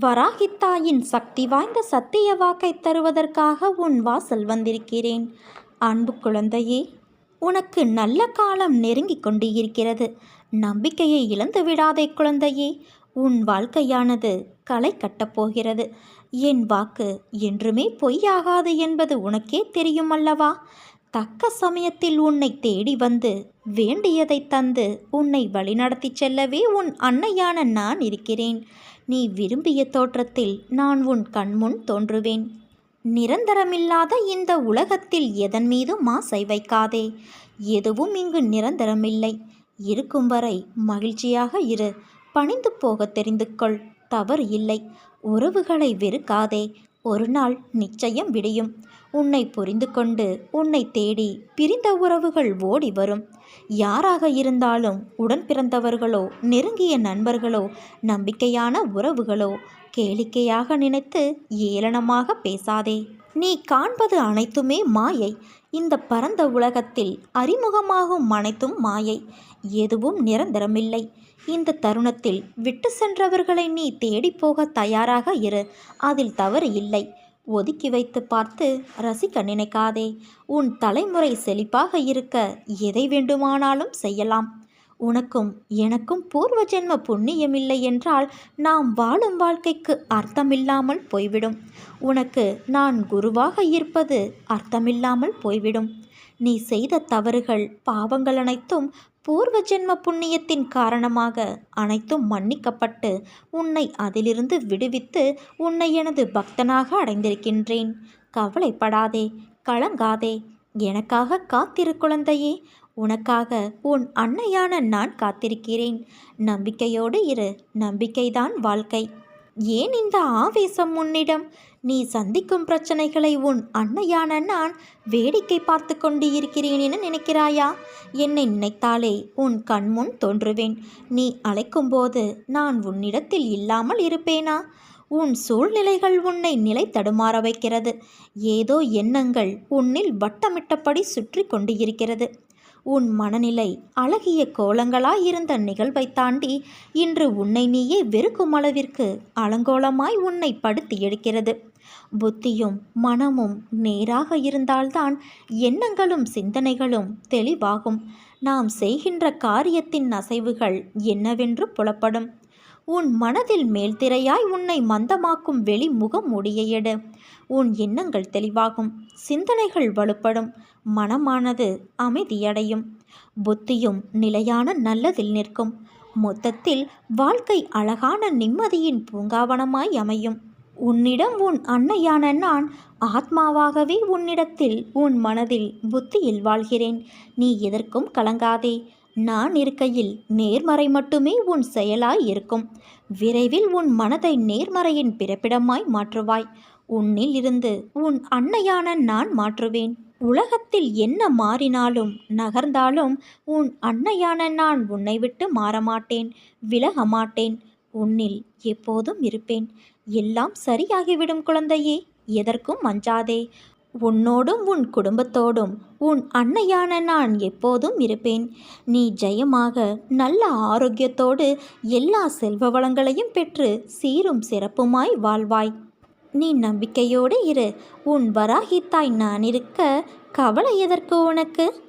வராகித்தாயின் சக்தி வாய்ந்த சத்திய வாக்கை தருவதற்காக உன் வாசல் வந்திருக்கிறேன். அன்பு குழந்தையே உனக்கு நல்ல காலம் நெருங்கிக் கொண்டு இருக்கிறது நம்பிக்கையை இழந்து விடாதே குழந்தையே உன் வாழ்க்கையானது களை கட்டப் போகிறது. என் வாக்கு என்றுமே பொய்யாகாது என்பது உனக்கே தெரியும் அல்லவா? தக்க சமயத்தில் உன்னை தேடி வந்து வேண்டியதை தந்து உன்னை வழிநடத்திச் செல்லவே உன் அன்னையான நான் இருக்கிறேன். நீ விரும்பிய தோற்றத்தில் நான் உன் கண்முன் தோன்றுவேன். நிரந்தரமில்லாத இந்த உலகத்தில் எதன் மீதும் ஆசை வைக்காதே. எதுவும் இங்கு நிரந்தரமில்லை. இருக்கும் வரை மகிழ்ச்சியாக இரு. பணிந்து போக தெரிந்து கொள் தவறு இல்லை. உறவுகளை வெறுக்காதே. ஒரு நாள் நிச்சயம் விடியும். உன்னை புரிந்து கொண்டு உன்னை தேடி பிரிந்த உறவுகள் ஓடி வரும். யாராக இருந்தாலும் உடன் பிறந்தவர்களோ நெருங்கிய நண்பர்களோ நம்பிக்கையான உறவுகளோ கேளிக்கையாக நினைத்து ஏளனமாக பேசாதே. நீ காண்பது அனைத்துமே மாயை. இந்த பரந்த உலகத்தில் அறிமுகமாகும் அனைத்தும் மாயை எதுவும் நிரந்தரமில்லை. இந்த தருணத்தில் விட்டு சென்றவர்களை நீ தேடிப்போக தயாராக இரு. அதில் தவறு இல்லை. ஒதுக்கி வைத்து பார்த்து ரசிக்க நினைக்காதே. உன் தலைமுறை செழிப்பாக இருக்க எதை வேண்டுமானாலும் செய்யலாம். உனக்கும் எனக்கும் பூர்வ ஜென்ம புண்ணியமில்லை என்றால் நாம் வாழும் வாழ்க்கைக்கு அர்த்தமில்லாமல் போய்விடும். உனக்கு நான் குருவாக இருப்பது அர்த்தமில்லாமல் போய்விடும். நீ செய்த தவறுகள் பாவங்கள் அனைத்தும் பூர்வ ஜென்ம புண்ணியத்தின் காரணமாக அனைத்தும் மன்னிக்கப்பட்டு உன்னை அதிலிருந்து விடுவித்து உன்னை எனது பக்தனாக அடைந்திருக்கின்றேன். கவலைப்படாதே கலங்காதே. எனக்காக காத்திரு குழந்தையே உனக்காக உன் அன்னையான நான் காத்திருக்கிறேன். நம்பிக்கையோடு இரு. நம்பிக்கைதான் வாழ்க்கை. ஏன் இந்த ஆவேசம் உன்னிடம்? நீ சந்திக்கும் பிரச்சனைகளை உன் அன்னையான நான் வேடிக்கை பார்த்து கொண்டு இருக்கிறேன் என நினைக்கிறாயா? என்னை நினைத்தாலே உன் கண்முன் தோன்றுவேன். நீ அழைக்கும்போது நான் உன்னிடத்தில் இல்லாமல் இருப்பேனா? உன் சூழ்நிலைகள் உன்னை நிலை தடுமாற வைக்கிறது. ஏதோ எண்ணங்கள் உன்னில் வட்டமிட்டபடி சுற்றி கொண்டு இருக்கிறது. உன் மனநிலை அழகிய கோலங்களாயிருந்த நிகழ்வை தாண்டி இன்று உன்னை நீயே வெறுக்கும் அளவிற்கு அலங்கோலமாய் உன்னை படுத்தி எடுக்கிறது புத்தியும் மனமும் நேராக இருந்தால்தான் எண்ணங்களும் சிந்தனைகளும் தெளிவாகும். நாம் செய்கின்ற காரியத்தின் அசைவுகள் என்னவென்று புலப்படும். உன் மனதில் மேல்திரையாய் உன்னை மந்தமாக்கும் வெளி முகம் எடு. உன் எண்ணங்கள் தெளிவாகும் சிந்தனைகள் வலுப்படும் மனமானது அமைதியடையும். புத்தியும் நிலையான நல்லதில் நிற்கும். மொத்தத்தில் வாழ்க்கை அழகான நிம்மதியின் பூங்காவனமாய் அமையும். உன்னிடம் உன் அன்னையான நான் ஆத்மாவாகவே உன்னிடத்தில் உன் மனதில் புத்தியில் வாழ்கிறேன். நீ எதற்கும் கலங்காதே. நான் இருக்கையில் நேர்மறை மட்டுமே உன் செயலாய் இருக்கும். விரைவில் உன் மனதை நேர்மறையின் பிறப்பிடமாய் மாற்றுவாய். உன்னில் இருந்து உன் அன்னையான நான் மாற்றுவேன். உலகத்தில் என்ன மாறினாலும் நகர்ந்தாலும் உன் அன்னையான நான் உன்னை விட்டு மாறமாட்டேன் விலக மாட்டேன் உன்னில் எப்போதும் இருப்பேன். எல்லாம் சரியாகிவிடும் குழந்தையே எதற்கும் அஞ்சாதே உன்னோடும் உன் குடும்பத்தோடும் உன் அன்னையான நான் எப்போதும் இருப்பேன். நீ ஜெயமாக நல்ல ஆரோக்கியத்தோடு எல்லா செல்வ வளங்களையும் பெற்று சீரும் சிறப்புமாய் வாழ்வாய். நீ நம்பிக்கையோடு இரு. உன் வராகித்தாய் நான் இருக்க கவலை எதற்கு உனக்கு?